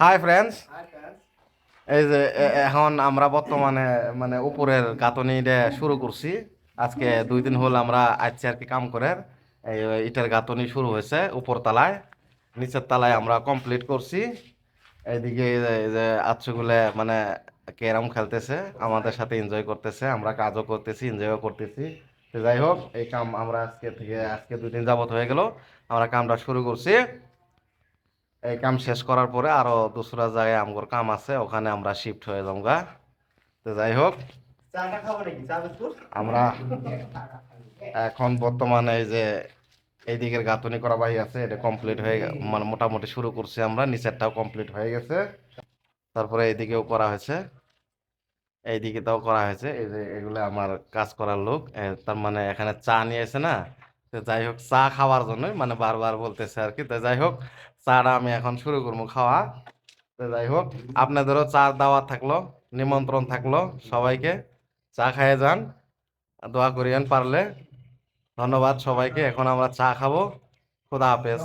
Hi friends এই যে এখন আমরা বর্তমানে মানে উপরের গাঁথনি দিয়ে শুরু করছি। আজকে দুই দিন হল আমরা আজকে আর কি কাম করে। ইটার গাঁথনি শুরু হয়েছে উপর তলায়। নিচের তলায় আমরা কমপ্লিট করছি। এইদিকে, এই যে- এই যে আচ্ছুগুলো মানে ক্যারাম খেলতেছে, আমাদের সাথে এনজয় করতেছে, আমরা কাজও করতেছি এনজয়ও করতেছি। তো যাই হোক, এই কাম আমরা আজকে থেকে, আজকে দুই দিন যাবত হয়ে গেল। আমরা কামটা শুরু করছি। এই কাম শেষ করার পরে আরও দুসরা জায়গায় আমগর কাম আছে ওখানে আমরা শিফট হয়ে যাব তো যাই হোক আমরা এখন বর্তমানে এই যে এই দিকের গাঁথনি করা বাহি আছে এটা কমপ্লিট হয়ে মানে মোটামুটি শুরু করছি আমরা নিচেরটাও কমপ্লিট হয়ে গেছে। তারপরে এইদিকেও করা হয়েছে এইদিকে তাও করা হয়েছে এই যে এগুলো আমার কাজ করার লোক তার মানে এখানে চা নিয়ে এসে না যাই হোক, চা খাওয়ার জন্যই মানে বারবার বলতেছে আর কি তো যাই হোক, চাটা আমি এখন শুরু করব খাওয়া। তো যাই হোক, আপনাদেরও চা দাওয়াত থাকল, নিমন্ত্রণ থাকল সবাইকে। চা খাইয়ে যান, দোয়া করিয়েন পারলে। ধন্যবাদ সবাইকে, এখন আমরা চা খাব। খুদা হাফেজ।